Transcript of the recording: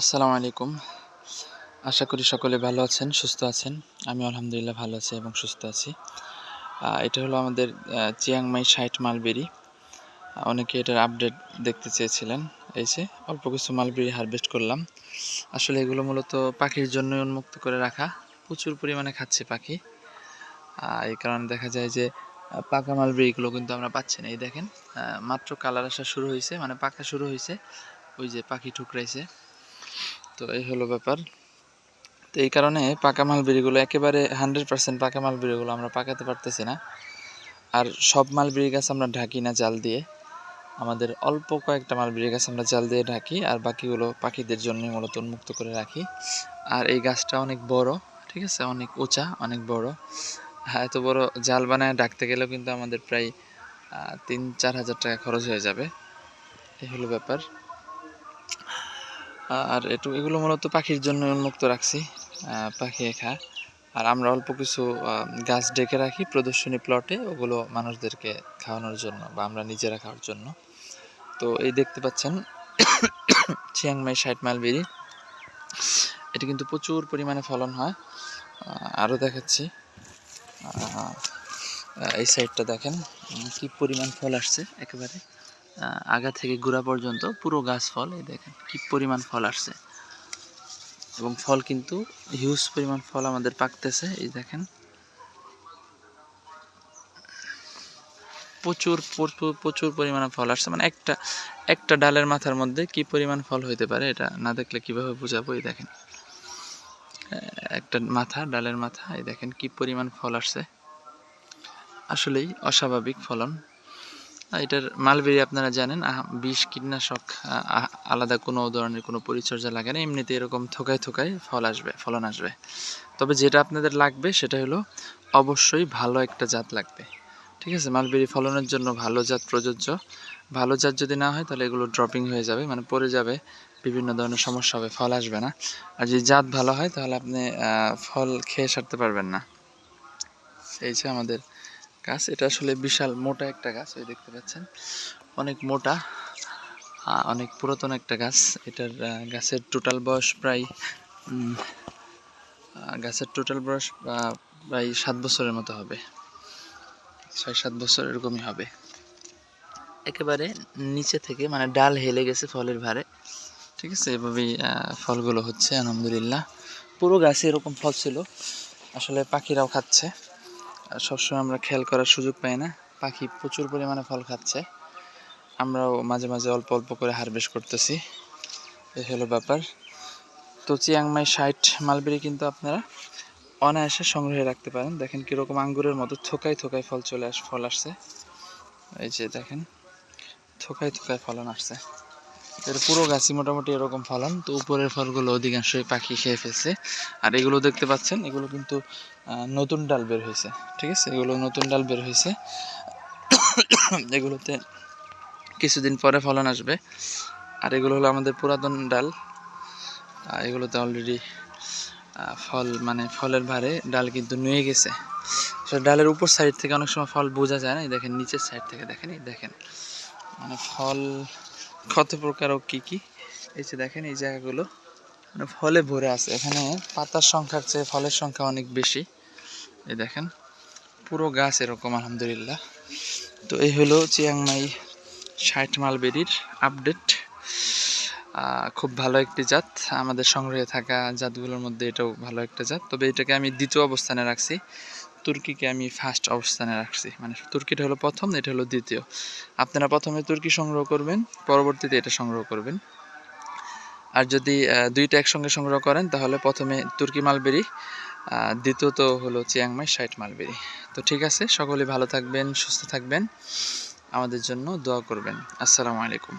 আসসালামু আলাইকুম। আশা করি সকলে ভালো আছেন, সুস্থ আছেন। আমি আলহামদুলিল্লাহ ভালো আছি এবং সুস্থ আছি। এটা হলো আমাদের চিয়াংমাই ষাট মালবেরি। অনেকে এটার আপডেট দেখতে চেয়েছিলেন। এই যে, অল্প কিছু মালবেরি হারভেস্ট করলাম। আসলে এগুলো মূলত পাখির জন্য উন্মুক্ত করে রাখা। প্রচুর পরিমাণে খাচ্ছে পাখি। এই কারণে দেখা যায় যে পাকা মালবেরিগুলো কিন্তু আমরা পাচ্ছি না। এই দেখেন মাত্র কালার আসা শুরু হয়েছে মানে পাকা শুরু হয়েছে। ওই যে পাখি ঠুকরাইছে। তো এই হলো ব্যাপার। তো এই কারণে পাকা মাল বিড়িগুলো, একেবারে হান্ড্রেড পার্সেন্ট পাকা মাল বিড়িগুলো আমরা পাকাতে পারতেছি না। আর সব মাল বিড়ি গাছ আমরা ঢাকি না জাল দিয়ে। আমাদের অল্প কয়েকটা মালবেরি গাছ আমরা জাল দিয়ে ঢাকি, আর বাকিগুলো পাখিদের জন্য মূলত উন্মুক্ত করে রাখি। আর এই গাছটা অনেক বড়, ঠিক আছে? অনেক উঁচা, অনেক বড়। হ্যাঁ এত বড় জাল বানায় ডাকতে গেলেও কিন্তু আমাদের প্রায় তিন চার হাজার টাকা খরচ হয়ে যাবে। এই হলো ব্যাপার। আর একটু এগুলো মূলত পাখির জন্য উন্মুক্ত রাখছি পাখি খায় আর আমরা অল্প কিছু গাছ ডেকে রাখি প্রদর্শনী প্লটে, ওগুলো মানুষদেরকে খাওয়ানোর জন্য বা আমরা নিজেরা খাওয়ার জন্য। তো এই দেখতে পাচ্ছেন চিয়াংমাই ষাট মালবেরি এটা কিন্তু প্রচুর পরিমাণে ফলন হয়। আরও দেখাচ্ছি। এই সাইডটা দেখেন কি পরিমাণ ফল আসছে একেবারে। আগা থেকে গোড়া পর্যন্ত পুরো গাছ ফল, এই দেখেন কি পরিমাণ ফল আসছে। এবং ফল কিন্তু হিউজ পরিমাণ ফল আমাদের পাকতেছে, এই দেখেন। প্রচুর প্রচুর পরিমাণে ফল আসছে। মানে একটা একটা ডালের মাথার মধ্যে কি পরিমাণ ফল হইতে পারে এটা না দেখলে কীভাবে বোঝাবো, এই দেখেন। একটা মাথা, ডালের মাথা, এই দেখেন কি পরিমাণ ফল আসছে। আসলেই অস্বাভাবিক ফলন। এটার মালবেরি আপনারা জানেন বিষ, কীটনাশক আলাদা কোনো ধরনের কোনো পরিচর্যা লাগে না, এমনিতে এরকম থোকায় থোকায় ফল আসবে, ফলন আসবে। তবে যেটা আপনাদের লাগবে সেটা হলো অবশ্যই ভালো একটা জাত লাগবে, ঠিক আছে? মালবেরি ফলনের জন্য ভালো জাত প্রযোজ্য। ভালো জাত যদি না হয় তাহলে এগুলো ড্রপিং হয়ে যাবে মানে পড়ে যাবে, বিভিন্ন ধরনের সমস্যা হবে, ফল আসবে না। আর যদি জাত ভালো হয় তাহলে আপনি ফল খেয়ে সারতে পারবেন না। এই যে আমাদের গাছ। এটা আসলে বিশাল মোটা একটা গাছ ওই দেখতে পাচ্ছেন। অনেক মোটা অনেক পুরাতন একটা গাছ। এটার গাছের টোটাল বয়স প্রায় গাছের টোটাল বয়স প্রায় সাত বছরের মতো হবে। ছয়, সাত বছর এরকমই হবে। একেবারে নিচে থেকে মানে ডাল হেলে গেছে ফলের ভারে। ঠিক আছে, এভাবেই ফলগুলো হচ্ছে, আলহামদুলিল্লাহ। পুরো গাছে এরকম ফল ছিল। আসলে পাখিরাও খাচ্ছে। সবসময় আমরা খেয়াল করার সুযোগ পাই না। পাখি প্রচুর পরিমাণে ফল খাচ্ছে। আমরাও মাঝে মাঝে অল্প অল্প করে হারভেস্ট করতেছি। এই হলো ব্যাপার। তো চিয়াংমাই ষাট মালবেরি কিন্তু আপনারা অনায়াসে সংগ্রহে রাখতে পারেন। দেখেন কীরকম আঙ্গুরের মতো থোকায় থোকায় ফল চলে আস, ফল আসছে। এই যে দেখেন, থোকায় থোকায় ফলন আসছে। এর পুরো গাছই মোটামুটি এরকম ফলন। তো উপরের ফলগুলো অধিকাংশই পাখি খেয়ে ফেলছে। আর এগুলো দেখতে পাচ্ছেন, এগুলো কিন্তু নতুন ডাল বের হয়েছে, ঠিক আছে? এগুলো নতুন ডাল বের হয়েছে। এগুলোতে কিছুদিন পরে ফলন আসবে। আর এগুলো হলো আমাদের পুরাতন ডাল। এগুলোতে অলরেডি ফল মানে ফলের ভারে ডাল কিন্তু নুয়ে গেছে। আসলে ডালের উপর সাইড থেকে অনেক সময় ফল বোঝা যায় না। দেখেন, নিচের সাইড থেকে দেখেন, এই দেখেন। মানে ফল কত প্রকার ও কী কী? এই যে দেখেন, এই জায়গাগুলো মানে ফলে ভরে আছে। এখানে পাতার সংখ্যার চেয়ে ফলের সংখ্যা অনেক বেশি। এই দেখেন, পুরো গাছ এরকম, আলহামদুলিল্লাহ। তো এই হলো চিয়াংমাই ষাট মালবেরির আপডেট। খুব ভালো একটি জাত। আমাদের সংগ্রহে থাকা জাতগুলোর মধ্যে এটাও ভালো একটা জাত। তবে এটাকে আমি দ্বিতীয় অবস্থানে রাখছি। তুর্কিকে আমি ফার্স্ট অবস্থানে রাখছি। মানে তুর্কিটা হলো প্রথম, এটা হলো দ্বিতীয়। আপনারা প্রথমে তুর্কি সংগ্রহ করবেন, পরবর্তীতে এটা সংগ্রহ করবেন। আর যদি দুইটা একসঙ্গে সংগ্রহ করেন, তাহলে প্রথমে তুর্কি মালবেরি দ্বিতীয়ত হলো চিয়াংমাই ষাট মালবেরি। তো ঠিক আছে, সকলে ভালো থাকবেন, সুস্থ থাকবেন। আমাদের জন্য দোয়া করবেন। আসসালামু আলাইকুম।